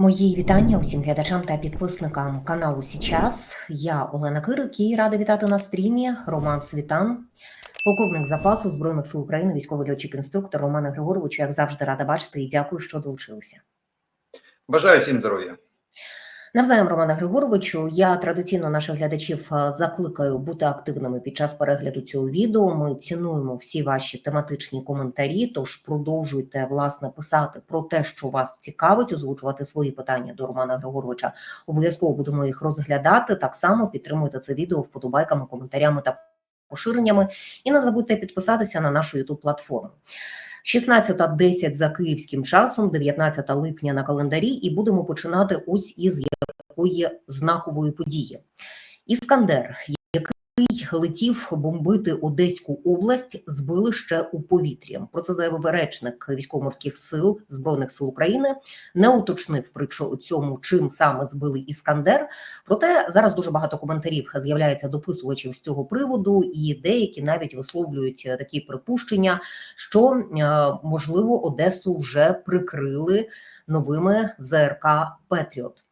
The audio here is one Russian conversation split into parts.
Мої вітання усім глядачам та підписникам каналу Січас. Я Олена Кирик і рада вітати на стрімі Роман Світан, полковник запасу Збройних сил України, військовий льотчик інструктор Романа Григоровичу. Як завжди, рада бачити і дякую, що долучилися. Бажаю всім здоров'я. Навзаєм Романа Григоровичу, я традиційно наших глядачів е, закликаю бути активними під час перегляду цього відео. Ми цінуємо всі ваші тематичні коментарі. Тож продовжуйте власне писати про те, що вас цікавить, озвучувати свої питання до Романа Григоровича. Обов'язково будемо їх розглядати. Так само підтримуйте це відео вподобайками, коментарями та поширеннями. І не забудьте підписатися на нашу youtube платформу. 16.10 за київським часом, 19 липня на календарі, і будемо починати ось із якої знакової події. Іскандер, який летів бомбити Одеську область, збили ще у повітрі. Про це заявив речник військово-морських сил збройних сил України. Не уточнив при цьому, чим саме збили Іскандер. Проте зараз дуже багато коментарів з'являється дописувачів з цього приводу, і деякі навіть висловлюють такі припущення, що е, можливо Одесу вже прикрили новими ЗРК Петріот.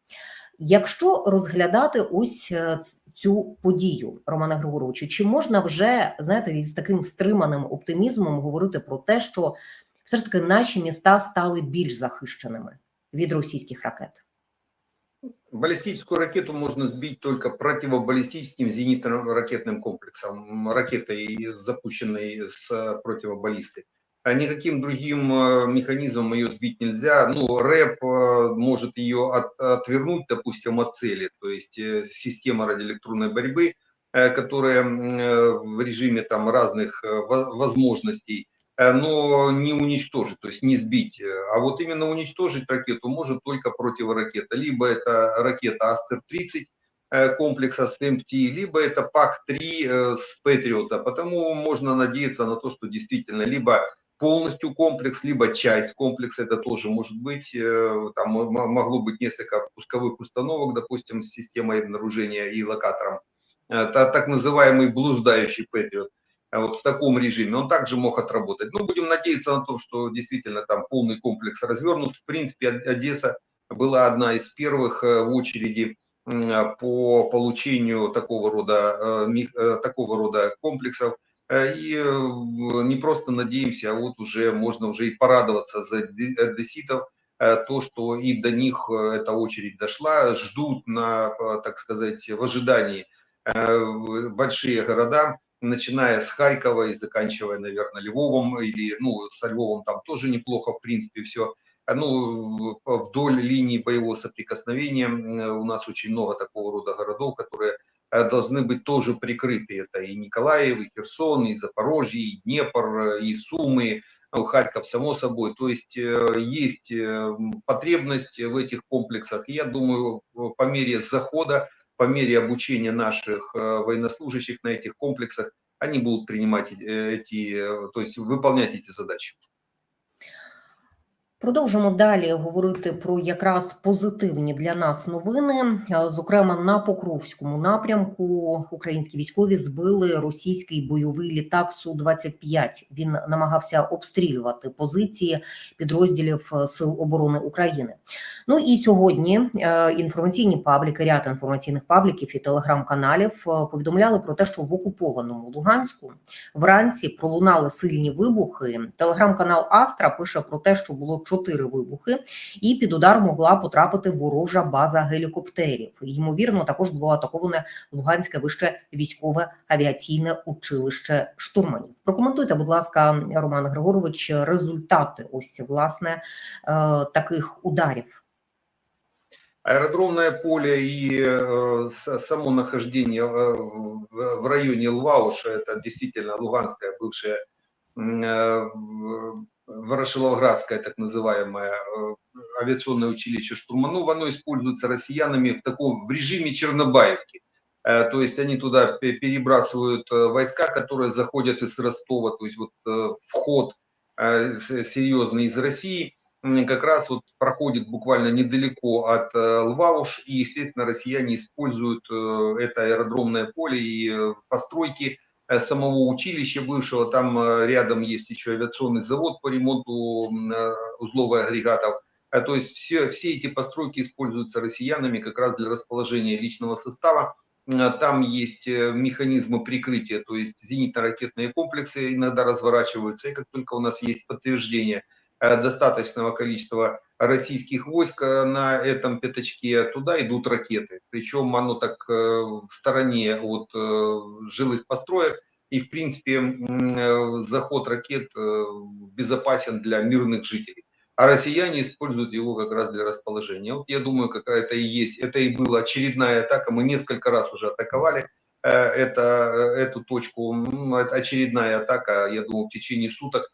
Якщо розглядати ось е, цю подію, Романа Григоровичу, чи можна вже знаєте, із таким стриманим оптимізмом говорити про те, що все ж таки наші міста стали більш захищеними від російських ракет? Баллистическую ракету можно сбить только противобаллистическим зенитно-ракетным комплексом, ракетой, запущенной с противобаллисты. А никаким другим э, механизмом ее сбить нельзя. Ну, рэп э, может ее от, отвернуть, допустим, от цели, то есть э, система радиоэлектронной борьбы, которая в режиме там разных возможностей, но не уничтожить, то есть не сбить. А вот именно уничтожить ракету может только противоракета. Либо это ракета Астер-30 комплекса с МТ, либо это ПАК-3 с Патриота. Потому можно надеяться на то, что действительно либо полностью комплекс, либо часть комплекса, это тоже может быть. Э, там могло быть несколько пусковых установок, допустим, с системой обнаружения и локатором. Это так называемый блуждающий Патриот. Вот в таком режиме он также мог отработать. Ну, будем надеяться на то, что действительно там полный комплекс развернут. В принципе, Одесса была одна из первых э, в очереди по получению такого рода, э, такого рода комплексов – Э, и э, не просто надеемся, а вот уже можно уже и порадоваться за деситов, э, то, что и до них эта очередь дошла, ждут на, так сказать, в ожидании большие города, начиная с Харькова и заканчивая, наверное, Львовом, или, ну, со Львовом там тоже неплохо, в принципе, все. Ну, вдоль линии боевого соприкосновения у нас очень много такого рода городов, которые Э, должны быть тоже прикрыты. Это и Николаев, и Херсон, и Запорожье, и Днепр, и Сумы, ну, Харьков, само собой. То есть э, есть э, потребность в этих комплексах. я думаю, по мере захода, по мере обучения наших военнослужащих на этих комплексах, они будут принимать эти, то есть выполнять эти задачи. Продовжимо далі говорити про якраз позитивні для нас новини. Е, зокрема, на Покровському напрямку українські військові збили російський бойовий літак су 25 Він намагався обстрілювати позиції підрозділів е, Сил оборони України. Ну і сьогодні е, інформаційні пабліки, ряд інформаційних пабліків і телеграм-каналів повідомляли про те, що в окупованому Луганську вранці пролунали сильні вибухи. Телеграм-канал Астра пише про те, що було чотири вибухи, і під удар могла потрапити ворожа база гелікоптерів. Ймовірно, також було атаковане Луганське вище військове авіаційне училище штурманів. Прокоментуйте, будь ласка, Роман Григорович, результати ось власне е, таких ударів. Аэродромное поле и э, само нахождение э, в районе Лвауша, это действительно Луганская бывшая э, Ворошиловградское так называемое э, авиационное училище Штурманов, оно используется россиянами в таком в режиме Чернобаевки. Э, то есть они туда перебрасывают э, войска, которые заходят из Ростова, то есть вот вход серьезный из России как раз вот проходит буквально недалеко от Лвауш, и, естественно, россияне используют это аэродромное поле и постройки самого училища бывшего. Там э, рядом есть еще авиационный завод по ремонту э, узлов и агрегатов. То есть все, все эти постройки используются россиянами как раз для расположения личного состава. Там есть механизмы прикрытия, то есть зенитно-ракетные комплексы иногда разворачиваются, и как только у нас есть подтверждение достаточного количества российских войск на этом пятачке, туда идут ракеты. Причем оно так в стороне от жилых построек, и в принципе заход ракет безопасен для мирных жителей а россияне используют его как раз для расположения. Вот я думаю, как это и есть, это и была очередная атака, мы несколько раз уже атаковали э, это, эту точку, очередная атака, я думаю, в течение суток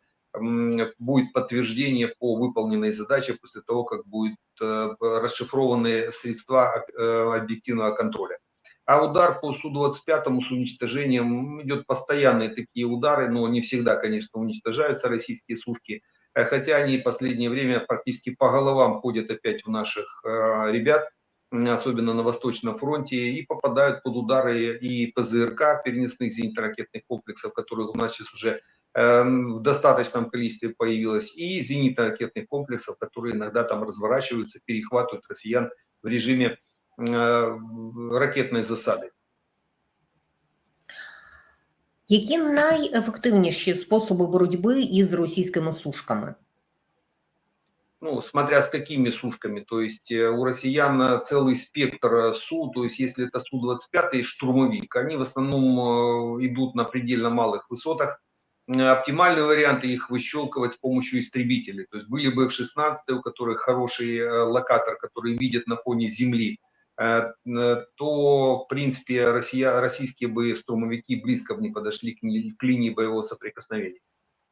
будет подтверждение по выполненной задаче после того, как будут э, расшифрованы средства э, объективного контроля. А удар по Су-25 с уничтожением идет постоянные такие удары, но не всегда, конечно, уничтожаются российские сушки – Э, хотя они в последнее время практически по головам ходят опять у наших ребят, особенно на Восточном фронте, и попадают под удары и ПЗРК, переносных зенитно-ракетных комплексов, которых у нас сейчас уже в достаточном количестве появилось, и зенитно-ракетных комплексов, которые иногда там разворачиваются, перехватывают россиян в режиме э, ракетной засады. Які найефективніші способи боротьби із російськими сушками? Ну, смотря с какими сушками. То есть э, у россиян целый спектр Су, то есть если это Су-25 штурмовик, они в основном э, идут на предельно малых высотах. Оптимальный вариант их выщелкивать с помощью истребителей. То есть были бы F-16, у которых хороший э, локатор, который видит на фоне земли Э, то, в принципе, Россия, российские бы штурмовики близко бы не подошли к, к линии боевого соприкосновения.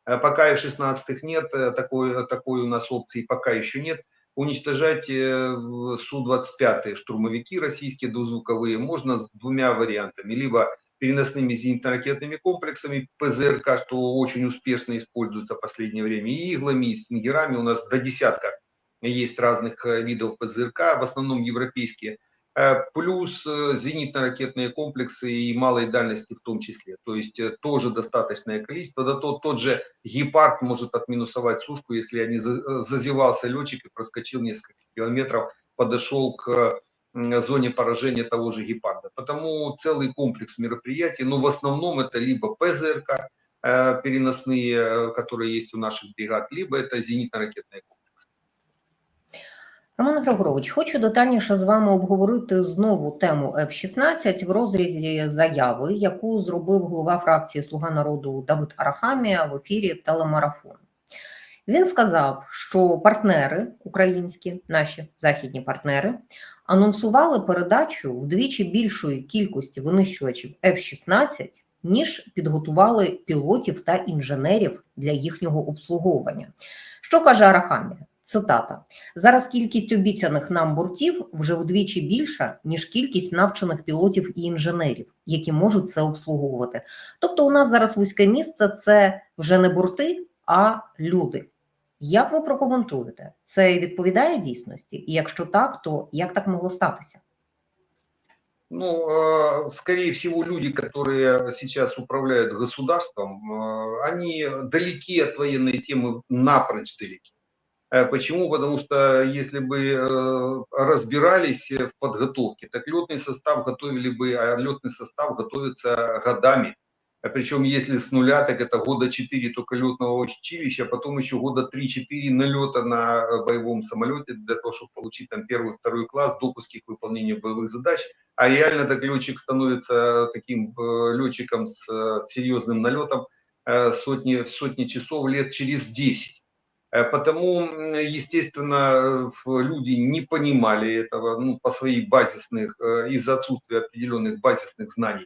Э, пока F-16 нет, э, такой, такой у нас опции пока еще нет. Уничтожать Су-25 штурмовики российские дозвуковые можно с двумя вариантами. Либо переносными зенитно-ракетными комплексами ПЗРК, что очень успешно используется в последнее время, и иглами, и стингерами. У нас до десятка есть разных видов ПЗРК, в основном европейские – Э, плюс э, зенитно-ракетные комплексы и малой дальности в том числе. То есть э, тоже достаточное количество. Да тот, тот же гепард может отминусовать сушку, если они зазевался летчик и проскочил несколько километров, подошел к зоне поражения того же гепарда. Потому целый комплекс мероприятий, но в основном это либо ПЗРК, переносные, которые есть у наших бригад, либо это зенитно-ракетные комплексы. Роман Григорович, хочу детальніше з вами обговорити знову тему F-16 в розрізі заяви, яку зробив голова фракції Слуга народу Давид Арахамія в ефірі Телемарафон. Він сказав, що партнери українські, наші західні партнери, анонсували передачу вдвічі більшої кількості винищувачів F-16, ніж підготували пілотів та інженерів для їхнього обслуговування. Що каже Арахамія? Цитата: зараз кількість обіцяних нам бортів вже вдвічі більша, ніж кількість навчених пілотів і інженерів, які можуть це обслуговувати. Тобто, у нас зараз вузьке місце це вже не борти, а люди. Як ви прокоментуєте? Це відповідає дійсності? І якщо так, то як так могло статися? Ну, скорее всего, люди, которые сейчас управляют государством, они далеки от военной темы, напрочь далеки. Э, почему? Потому что если бы э, разбирались в подготовке, так летный состав готовили бы, а летный состав готовится годами. а Причем если с нуля, так это года 4 только летного училища, а потом еще года 3-4 налета на э, боевом самолете для того, чтобы получить там первый, второй класс, допуски к выполнению боевых задач. А реально так летчик становится таким летчиком с серьезным налетом сотни, сотни часов лет через 10. Э, потому, естественно, люди не понимали этого ну, по своей базисных, э, из-за отсутствия определенных базисных знаний.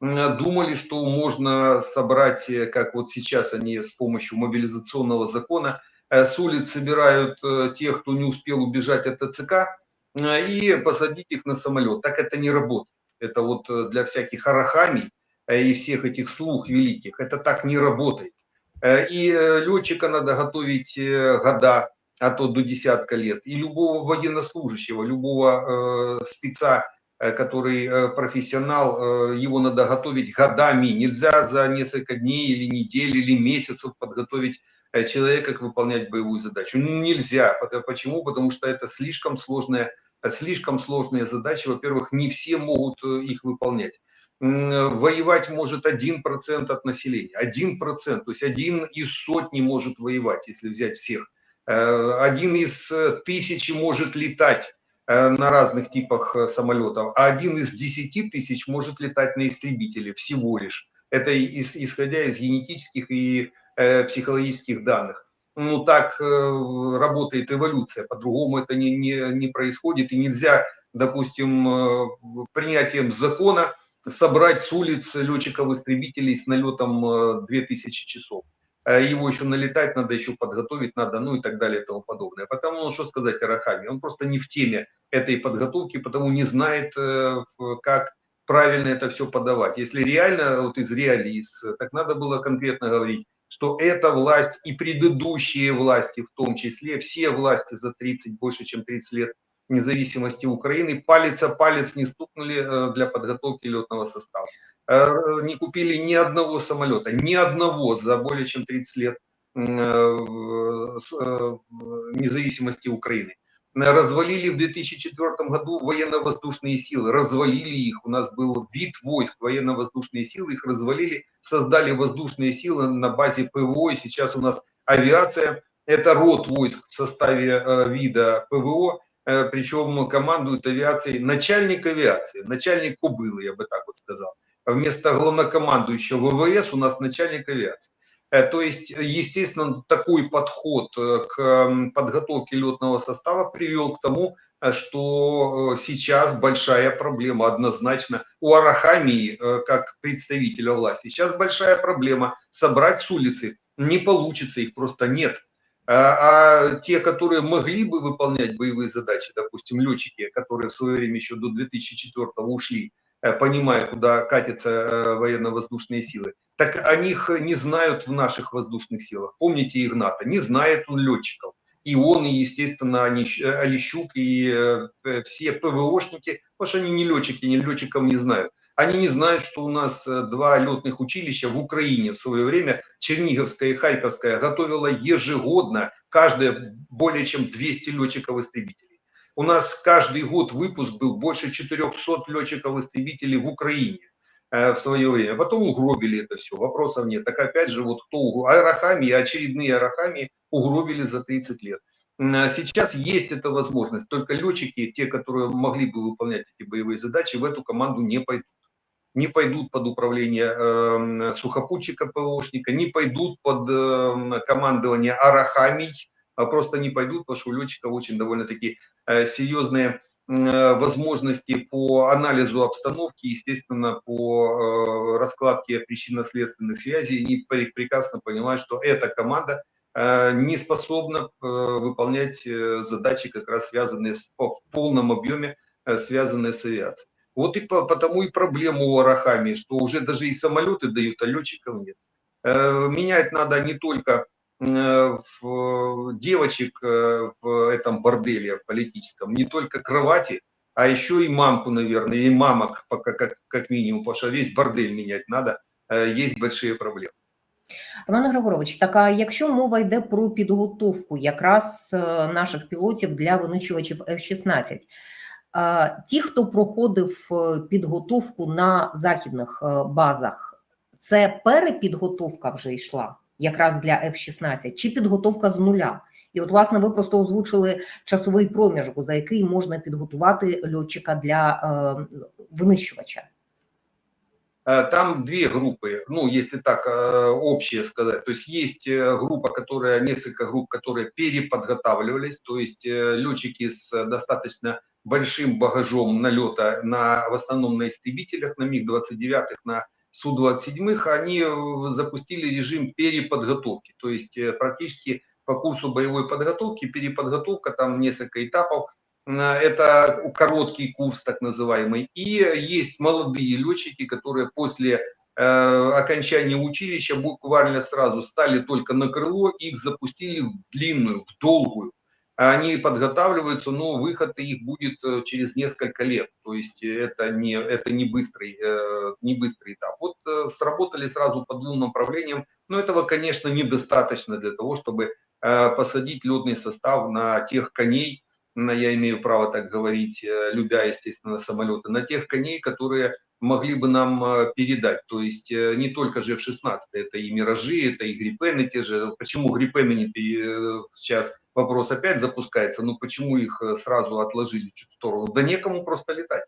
Думали, что можно собрать, э, как вот сейчас они с помощью мобилизационного закона, с улиц собирают тех, кто не успел убежать от ТЦК, и посадить их на самолет. Так это не работает. Это вот для всяких арахамий и всех этих слух великих, это так не работает. Э, и э, летчика надо готовить э, года, а то до десятка лет. И любого военнослужащего, любого спеца, который профессионал, его надо готовить годами. Нельзя за несколько дней или недель или месяцев подготовить э, человека выполнять боевую задачу. Ну, нельзя. Почему? Потому что это слишком сложная, слишком сложные задачи. Во-первых, не все могут э, их выполнять. Воевать может 1% от населения. 1%, то есть один из сотни может воевать, если взять всех. Э, один из тысячи может летать на разных типах самолетов, а один из десяти тысяч может летать на истребителе всего лишь. Это исходя из генетических и Э, психологических данных. Ну, так э, работает эволюция, по-другому это не, не, не происходит, и нельзя, допустим, э, принятием закона собрать с улиц летчиков-истребителей с налетом 2000 часов. Его еще налетать надо, еще подготовить надо, ну и так далее и тому подобное. Потому, ну, что сказать о Рахаме, он просто не в теме этой подготовки, потому не знает, как правильно это все подавать. Если реально, вот из реалий, так надо было конкретно говорить, что эта власть и предыдущие власти, в том числе все власти за 30, больше чем 30 лет независимости Украины, палец о палец не стукнули э, для подготовки летного состава. Э, не купили ни одного самолета, ни одного за более чем 30 лет э, независимости Украины развалили в 2004 году военно-воздушные силы, развалили их, у нас был вид войск, военно-воздушные силы, их развалили, создали воздушные силы на базе ПВО, и сейчас у нас авиация, это род войск в составе э, вида ПВО, э, причем командует авиацией начальник авиации, начальник Кубылы, я бы так вот сказал. Вместо главнокомандующего ВВС у нас начальник авиации. Э, то есть, естественно, такой подход э, к подготовке летного состава привел к тому, э, что сейчас большая проблема однозначно у Арахамии, как представителя власти. Сейчас большая проблема собрать с улицы. Не получится, их просто нет. А те, которые могли бы выполнять боевые задачи, допустим, летчики, которые в свое время еще до 2004 ушли, понимая, куда катятся военно-воздушные силы, так о них не знают в наших воздушных силах. Помните Игната? Не знает он летчиков. И он, и, естественно, Олещук, и э, все ПВОшники, потому что они не летчики, ни летчиков не знают. Они не знают, что у нас э, два летных училища в Украине в свое время, Черниговская и Харьковская, готовила ежегодно каждое более чем 200 летчиков-истребителей. У нас каждый год выпуск был больше 400 летчиков-истребителей в Украине. Э, в свое время. Потом угробили это все, вопросов нет. Так опять же, вот кто Арахами, очередные Арахами угробили за 30 лет. А сейчас есть эта возможность, только летчики, те, которые могли бы выполнять эти боевые задачи, в эту команду не пойдут. Не пойдут под управление э, сухопутчика ПВОшника, не пойдут под э, командование Арахамий, а просто не пойдут, потому что у летчиков очень довольно-таки э, серьезные возможности по анализу обстановки, естественно, по э, раскладке причинно-следственных связей, и прекрасно понимают, что эта команда э, не способна выполнять задачи, как раз связанные с, в полном объеме, связанные с авиацией. Вот и потому и проблема у Арахами, что уже даже и самолеты дают, а летчиков нет. Менять надо не только Э, в девочек э, в этом борделе политическом, не только кровати, а еще и мамку, наверное, и мамок, пока как, как минимум, потому что весь бордель менять надо, э, есть большие проблемы. Роман Григорович, так а якщо мова йде про підготовку якраз наших пілотів для винищувачів F-16, ті, хто проходив підготовку на західних базах, це перепідготовка вже йшла? Якраз для F-16, чи підготовка з нуля. І от, власне, ви просто озвучили часовий проміжок, за який можна підготувати льотчика для е, винищувача. Там две группы, ну, если так общее сказать. То есть есть группа, которая, несколько групп, которые переподготавливались, то есть летчики с достаточно большим багажом налета на, в основном на истребителях, на МиГ-29, на Су-27, они э, запустили режим переподготовки, то есть э, практически по курсу боевой подготовки, переподготовка, там несколько этапов, это короткий курс так называемый, и есть молодые летчики, которые после э, окончания училища буквально сразу стали только на крыло, их запустили в длинную, в долгую они подготавливаются, но выход их будет э, через несколько лет. То есть это не, это не, быстрый, э, не быстрый этап. Вот э, сработали сразу по двум направлениям Но этого, конечно, недостаточно для того, чтобы посадить летный состав на тех коней, на, я имею право так говорить, любя, естественно, самолеты, на тех коней, которые могли бы нам э, передать. То есть э, не только же F-16, это и Миражи, это и Гриппены те же. Почему Гриппены пере- сейчас вопрос опять запускается, ну почему их э, сразу отложили чуть в сторону? Да некому просто летать.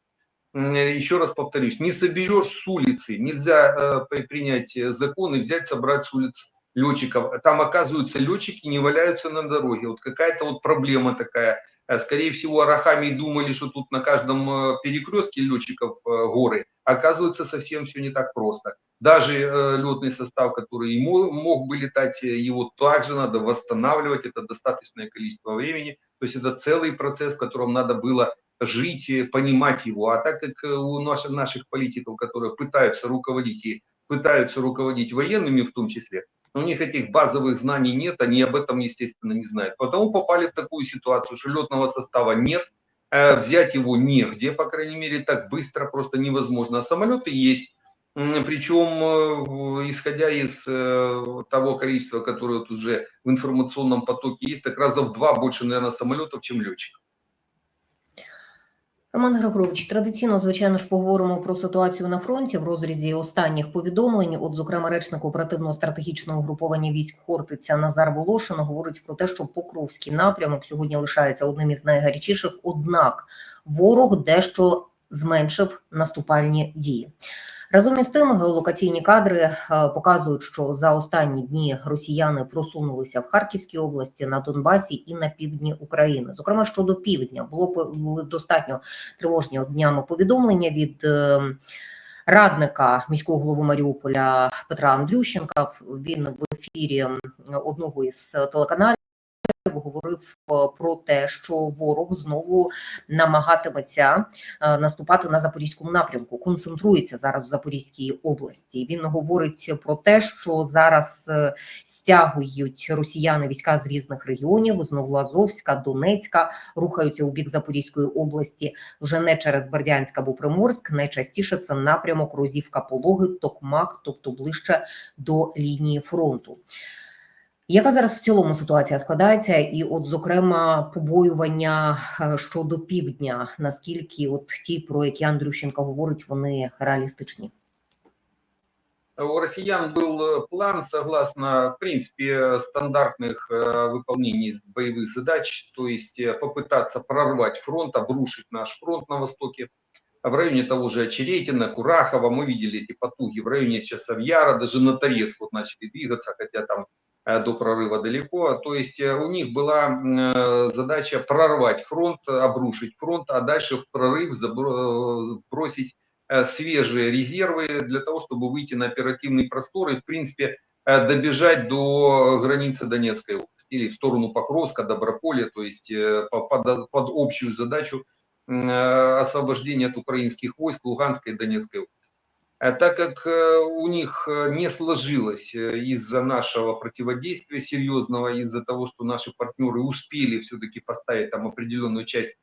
Э, Еще раз повторюсь, не соберешь с улицы, нельзя э, при- принять э, закон и взять, собрать с улиц летчиков. Там, оказываются, летчики не валяются на дороге. Вот какая-то вот проблема такая. Э, Скорее всего, арахами думали, что тут на каждом э, перекрестке летчиков э, горы. Оказывается, совсем все не так просто. Даже летный состав, который мо- мог бы летать, его также надо восстанавливать. Это достаточное количество времени. То есть это целый процесс, в котором надо было жить, понимать его. А так как у наших политиков, которые пытаются руководить и пытаются руководить военными в том числе, у них этих базовых знаний нет, они об этом, естественно, не знают. Потому попали в такую ситуацию, что летного состава нет, э, взять его негде, по крайней мере, так быстро просто невозможно. А самолеты есть. Причем, э, исходя из э, того количества, которое вот уже в информационном потоке есть, так раза в два больше, наверное, самолетов, чем летчиков. Роман Григорович, традиційно, звичайно ж, поговоримо про ситуацію на фронті в розрізі останніх повідомлень. От, зокрема, речник оперативного стратегічного угруповання військ Хортиця Назар Волошин говорить про те, що Покровський напрямок сьогодні лишається одним із найгарячіших. Однак ворог дещо зменшив наступальні дії. Разом із тим, геолокаційні кадри е, показують, що за останні дні росіяни просунулися в Харківській області, на Донбасі і на півдні України. Зокрема, щодо півдня, було достатньо тривожні днями повідомлення від е, радника міського голови Маріуполя Петра Андрющенка. Він в ефірі одного із телеканалів. Говорив е, про те, що ворог знову намагатиметься е, наступати на запорізькому напрямку, концентрується зараз в Запорізькій області. Він говорить про те, що зараз е, стягують росіяни війська з різних регіонів з Новоазовська, Донецька, рухаються у бік Запорізької області вже не через Бердянськ або Приморськ. Найчастіше це напрямок Розівка Пологи, Токмак, тобто ближче до лінії фронту. Яка зараз в цілому ситуація складається, і, от, зокрема, побоювання е, щодо півдня, наскільки от ті, про які Андрющенко говорить, вони реалістичні? У россиян был э, план, согласно, в принципе, стандартных э, выполнений боевых задач, то есть э, попытаться прорвать фронт, обрушить наш фронт на востоке, в районе того же Очеретина, Курахова, мы видели эти потуги, в районе Часовьяра, даже на Торецк вот начали двигаться, хотя там э, до прорыва далеко. То есть э, у них была э, задача прорвать фронт, обрушить фронт, а дальше в прорыв э, бросить э, свежие резервы для того, чтобы выйти на оперативный простор и, в принципе, э, добежать до границы Донецкой области или в сторону Покровска, Доброполья, то есть э, по- под, под общую задачу э, освобождения от украинских войск Луганской и Донецкой области. Э, Так как э, у них э, не сложилось э, из-за нашего противодействия серьезного, из-за того, что наши партнеры успели все-таки поставить там определенную часть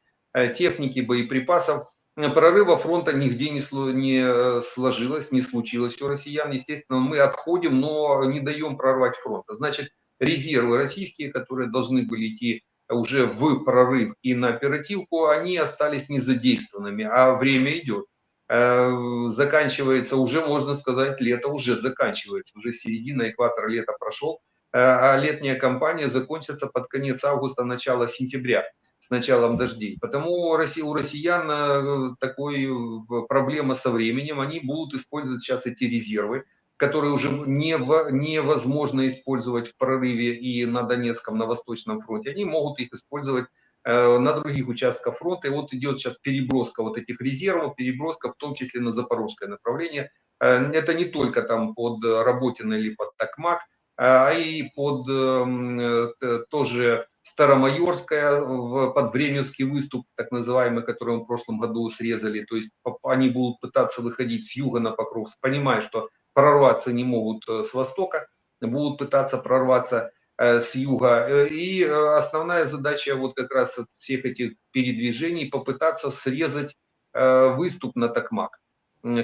техники, боеприпасов, прорыва фронта нигде не, сло- не сложилось, не случилось у россиян. Естественно, мы отходим, но не даем прорвать фронт. А Значит, резервы российские, которые должны были идти уже в прорыв и на оперативку, они остались незадействованными, а время идет. Э, Заканчивается уже, можно сказать, лето уже заканчивается, уже середина экватора лета прошел, э, а летняя кампания закончится под конец августа, начало сентября с началом дождей. Потому у Росси- у россиян э, такой проблема со временем, они будут использовать сейчас эти резервы, которые уже нево- невозможно использовать в прорыве и на Донецком, на Восточном фронте. Они могут их использовать на других участках фронта. И вот идет сейчас переброска вот этих резервов, переброска в том числе на запорожское направление. Э, Это не только там под э, Работино или под Токмак, а и под эм, э, тоже Старомайорская, под Временский выступ, так называемый, который в прошлом году срезали. То есть они будут пытаться выходить с юга на Покровск, понимая, что прорваться не могут э, с востока, будут пытаться прорваться э, с юга. Э, И э, основная задача вот как раз от всех этих передвижений попытаться срезать э, выступ на Токмак.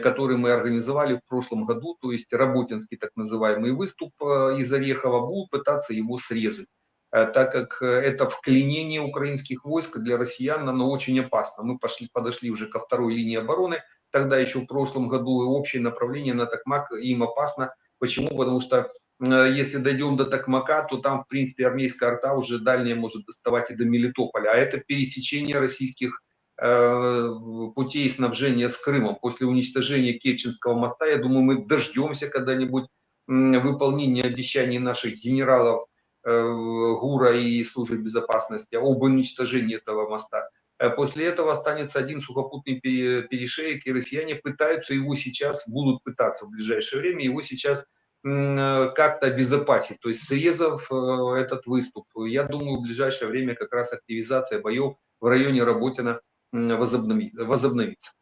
который мы организовали в прошлом году, то есть Работинский так называемый выступ э, из Орехова, будут пытаться его срезать э, так как э, это вклинение украинских войск для россиян, оно очень опасно. Мы пошли, подошли уже ко второй линии обороны, тогда еще в прошлом году, и общее направление на Токмак им опасно. Почему? Потому что э, если дойдем до Токмака, то там, в принципе, армейская арта уже дальняя может доставать и до Мелитополя. А это пересечение российских э, путей снабжения с Крымом. После уничтожения Керченского моста, я думаю, мы дождемся когда-нибудь выполнения обещаний наших генералов э, ГУРа и службы безопасности об уничтожении этого моста. Э, После этого останется один сухопутный пере- перешеек, и россияне пытаются его сейчас, будут пытаться в ближайшее время его сейчас э, как-то обезопасить, то есть срезав э, этот выступ. Я думаю, в ближайшее время как раз активизация боев в районе Работина возобновится.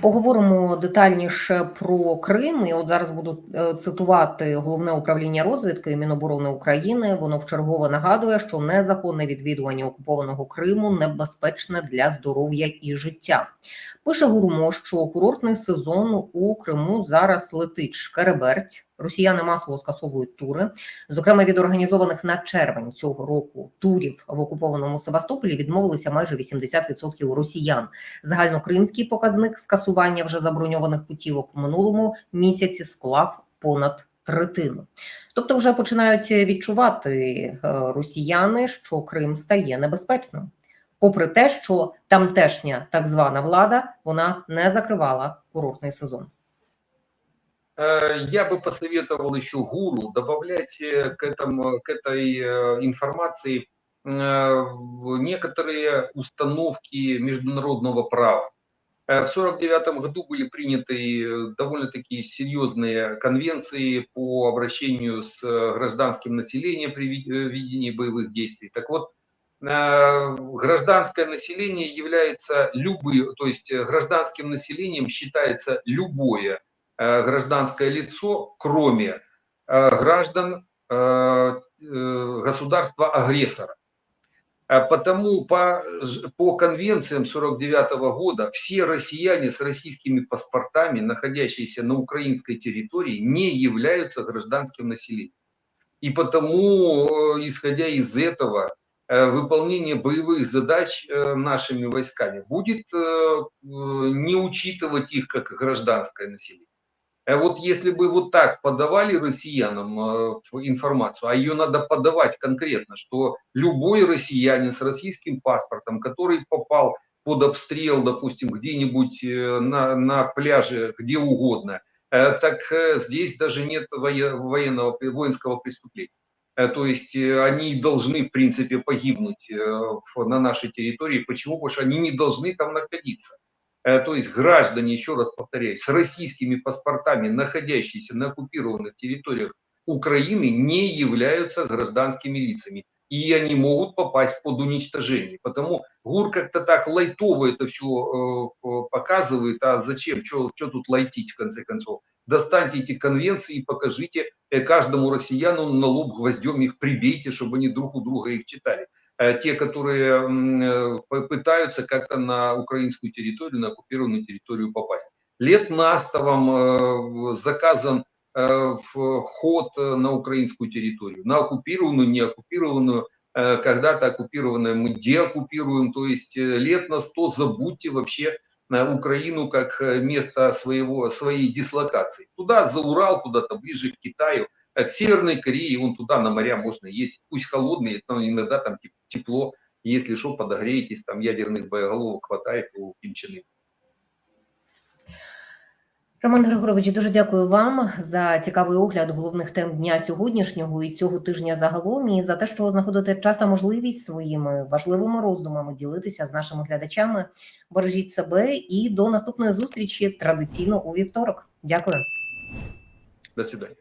Поговоримо детальніше про Крим. І от зараз буду е, цитувати головне управління розвідки Міноборони України. Воно вчергове нагадує, що незаконне відвідування окупованого Криму небезпечне для здоров'я і життя. Пише Гурмо, що курортний сезон у Криму зараз летить шкереберть. Росіяни масово скасовують тури. Зокрема, від організованих на червень цього року турів в окупованому Севастополі відмовилися майже 80% росіян. Загальнокримський показник скасування вже заброньованих путівок в минулому місяці склав понад третину. Тобто, вже починають відчувати е, росіяни, що Крим стає небезпечним, попри те, що тамтешня так звана влада вона не закривала курортний сезон. Э, Я бы посоветовал еще ГУРу добавлять э, к, этому, к этой э, информации некоторые установки международного права. В 1949 году были приняты довольно-таки серьезные конвенции по обращению с гражданским населением при ведении боевых действий. Так вот, гражданское население является любым, то есть гражданским населением считается любое гражданское лицо, кроме э, граждан э, э, государства-агрессора. Потому по, по конвенциям 49 года все россияне с российскими паспортами, находящиеся на украинской территории, не являются гражданским населением. И потому, э, исходя из этого, э, выполнение боевых задач э, нашими войсками будет э, э, не учитывать их как гражданское население. Э, Вот если бы вот так подавали россиянам э, информацию, а ее надо подавать конкретно, что любой россиянин с российским паспортом, который попал под обстрел, допустим, где-нибудь э, на, на пляже, где угодно, э, так здесь даже нет вое- военного, воинского преступления. То есть они должны, в принципе, погибнуть на нашей территории. Почему? Потому что они не должны там находиться. Э, то есть граждане, еще раз повторяю, с российскими паспортами, находящиеся на оккупированных территориях Украины, не являются гражданскими лицами. И они могут попасть под уничтожение. Потому ГУР как-то так лайтово это все показывает. А зачем? Что тут лайтить, в конце концов? Достаньте эти конвенции и покажите э, каждому россияну на лоб гвоздем их прибейте, чтобы они друг у друга их читали э, те, которые э, пытаются как-то на украинскую территорию, на оккупированную территорию попасть. Лет Настовом э, заказан э, вход э, на украинскую территорию, на оккупированную, не оккупированную, э, когда-то оккупированную мы деоккупируем, то есть э, лет на сто забудьте вообще на Украину как э, место своего, своей дислокации. Туда, за Урал, куда-то ближе к Китаю, э, к Северной Корее, вон туда на моря можно ездить, пусть холодные, но иногда там теп- тепло, если что, подогреетесь, там ядерных боеголовок хватает у Ким Чен Ына. Роман Григорович, дуже дякую вам за цікавий огляд головних тем дня сьогоднішнього і цього тижня загалом, і за те, що знаходите час та можливість своїми важливими роздумами ділитися з нашими глядачами. Бережіть себе і до наступної зустрічі традиційно у вівторок. Дякую. До свидания.